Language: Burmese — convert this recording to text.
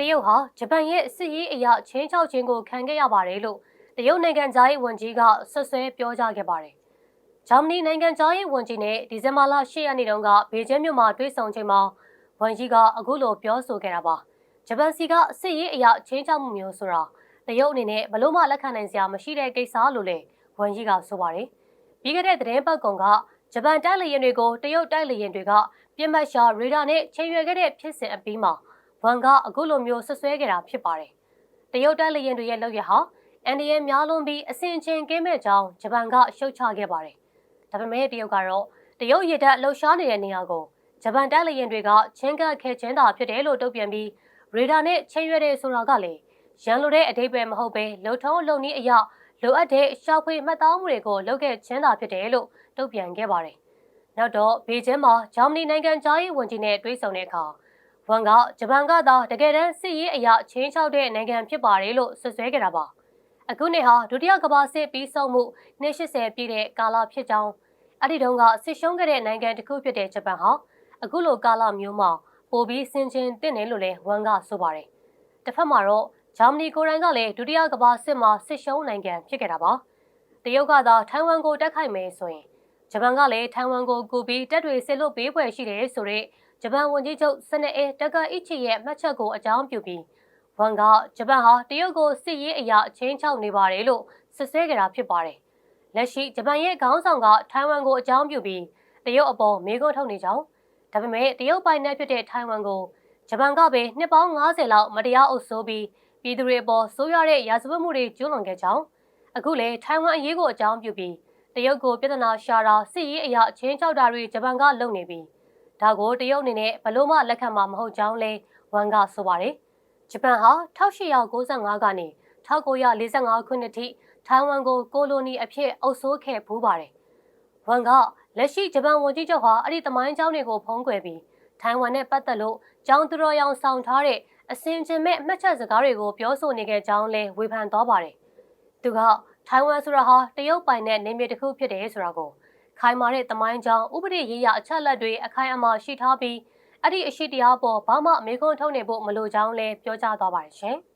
တရုတ်ဟာဂျပန်ရဲ့စစ်ရေးအရာချင်းချောက်ခြင်းကိုခံခဲ့ရပါတယ်လို့တရုတ်နိုင်ငံသားရေးဝန်ကြီးကဆွဆွဲပြောကြားခဲ့ပါတယ်။ဂျာမနီနိုင်ငံသားရေးဝန်ကြီးနဲ့ဒီဇင်ဘာလ10ရက်နေ့တုန်းကဘေကျင်းမြို့မှာတွေ့ဆုံချိန်မှာဝန်ကြီးကအခုလိုပြောဆိုခဲ့တာပါ။ဂျပန်စီကစစ်ရေးအရာချင်းချောက်မှုမျိုးဆိုတာတရုတ်အနေနဲ့ဘလို့မှလက်ခံနိုင်စရာမရှိတဲ့ကိစ္စလို့လည်းဝန်ကြီးကဆိုပါတယ်။ပြီးခဲ့တဲ့သတင်းပတ်ကုံကဂျပန်တိုက်လေယာဉ်တွေကိုတရုတ်တိုက်လေယာဉ်တွေကပြစ်မှတ်ရှာရေဒါနဲ့ချိန်ရွယ်ခဲ့တဲ့ဖြစ်စဉ်အပြီးမှာ ဝန်ကအခုလိုမျိုးဆွဆွဲခဲ့တာဖြစ်ပါတယ်။တရုတ်တိုက်လေယာဉ်တွေရဲ့လုပ်ရဟာအန်ဒီရဲ့များလွန်ပြီးအဆင်ချင်းကင်းမဲ့ကြောင်းဂျပန်ကရှုတ်ချခဲ့ပါတယ်။ဒါပေမဲ့တရုတ်ကတော့တရုတ်ရတပ်လှုပ်ရှားနေတဲ့နေရာကိုဂျပန်တိုက်လေယာဉ်တွေကချင်းကပ်ခဲချင်းတာဖြစ်တယ်လို့တုံ့ပြန်ပြီးရေဒါနဲ့ချိန်ရွယ်တဲ့ဆိုတာကလည်းရန်လိုတဲ့အတိတ်ပဲမဟုတ်ပဲလုံထုံးလုံနည်းအရာလိုအပ်တဲ့ရှာဖွေမှတ်သားမှုတွေကိုလုပ်ခဲ့ချင်းတာဖြစ်တယ်လို့တုံ့ပြန်ခဲ့ပါတယ်။နောက်တော့ဘေကျင်းမှာဂျာမနီနိုင်ငံသားရေးဝန်ကြီးနဲ့တွေ့ဆုံတဲ့အခါ ဝန်ကဂျပန်ကသာတကယ်တမ်းစစ်ရေးအရာချင်းချောက်တဲ့နိုင်ငံဖြစ်ပါတယ်လို့ဆွဆွဲခဲ့တာပါ။အခုနှစ်ဟာဒုတိယကမ္ဘာစစ်ပြီးဆုံးမှုနှစ်80ပြည့်တဲ့ကာလဖြစ်ကြောင်းအဲ့ဒီတုန်းကစစ်ရှုံးခဲ့တဲ့နိုင်ငံတစ်ခုဖြစ်တဲ့ဂျပန်ဟာအခုလိုကာလမျိုးမှာပိုပြီးဆင်ခြင်တင့်တယ်လို့လည်းဝန်ကဆိုပါတယ်။တစ်ဖက်မှာတော့ဂျာမနီကိုရိုင်းကလည်းဒုတိယကမ္ဘာစစ်မှာစစ်ရှုံးနိုင်ငံဖြစ်ခဲ့တာပါ။တရုတ်ကသာထိုင်ဝမ်ကိုတက်ခိုက်မယ်ဆိုရင်ဂျပန်ကလည်းထိုင်ဝမ်ကိုကူပြီးတပ်တွေဆစ်လို့ပေးဖွယ်ရှိတယ်ဆိုတော့ ဂျပန်ဝန်ကြီးချုပ်စနေအေတက္ကအီချီရဲ့မှတ်ချက်ကိုအကြောင်းပြုပြီးဝန်ကဂျပန်ဟာတရုတ်ကိုစစ်ရေးအရာအချင်းချောက်နေပါတယ်လို့စစ်ဆဲကြတာဖြစ်ပါတယ်။လက်ရှိဂျပန်ရဲ့ခေါင်းဆောင်ကထိုင်ဝမ်ကိုအကြောင်းပြုပြီးတရုတ်အပေါ်မေးခွန်းထုတ်နေကြောင်းဒါပေမဲ့တရုတ်ပိုင်နယ်ဖြစ်တဲ့ထိုင်ဝမ်ကိုဂျပန်ကပဲနှစ်ပေါင်း90လောက်မတရားအုပ်စိုးပြီးပြည်သူတွေအပေါ်ဆိုးရွားတဲ့ရာဇဝတ်မှုတွေကျူးလွန်ခဲ့ကြောင်းအခုလေထိုင်ဝမ်အရေးကိုအကြောင်းပြုပြီးတရုတ်ကိုပြဿနာရှာတာစစ်ရေးအရာအချင်းချောက်တာတွေဂျပန်ကလုပ်နေပြီး ဒါကိုတရုတ်အနေနဲ့ဘလို့မှလက်ခံမှာမဟုတ်ကြောင်းလဲဝန်ကဆိုပါတယ်ဂျပန်ဟာ1895ကနေ1945ခုနှစ်ထိထိုင်ဝမ်ကိုကိုလိုနီအဖြစ်အုပ်စိုးခဲ့ဖူးပါတယ်ဝန်ကလက်ရှိဂျပန်ဝန်ကြီးချုပ်ဟာအဲ့ဒီတမိုင်းကျောင်းတွေကိုဖုံးကွယ်ပြီးထိုင်ဝမ်နဲ့ပတ်သက်လို့ကျောင်းသူတော်ရောင်ဆောင်ထားတဲ့အစင်ကျင်မဲ့အမှတ်ချက်စကားတွေကိုပြောဆိုနေခဲ့ကြောင်းလဲဝေဖန်သွားပါတယ်သူကထိုင်ဝမ်ဆိုတာဟာတရုတ်ပိုင်တဲ့နေမြေတစ်ခုဖြစ်တယ်ဆိုတာကို ခိုင်မာတဲ့တမိုင်းကြောင်းဥပဒေရေးရအချက်လက်တွေအခိုင်အမာရှိထားပြီးအဲ့ဒီအရှိတရားပေါ်ဘာမှအမေခွန်းထုတ်နေဖို့မလိုကြောင်းလဲပြောကြားသွားပါတယ်ရှင်။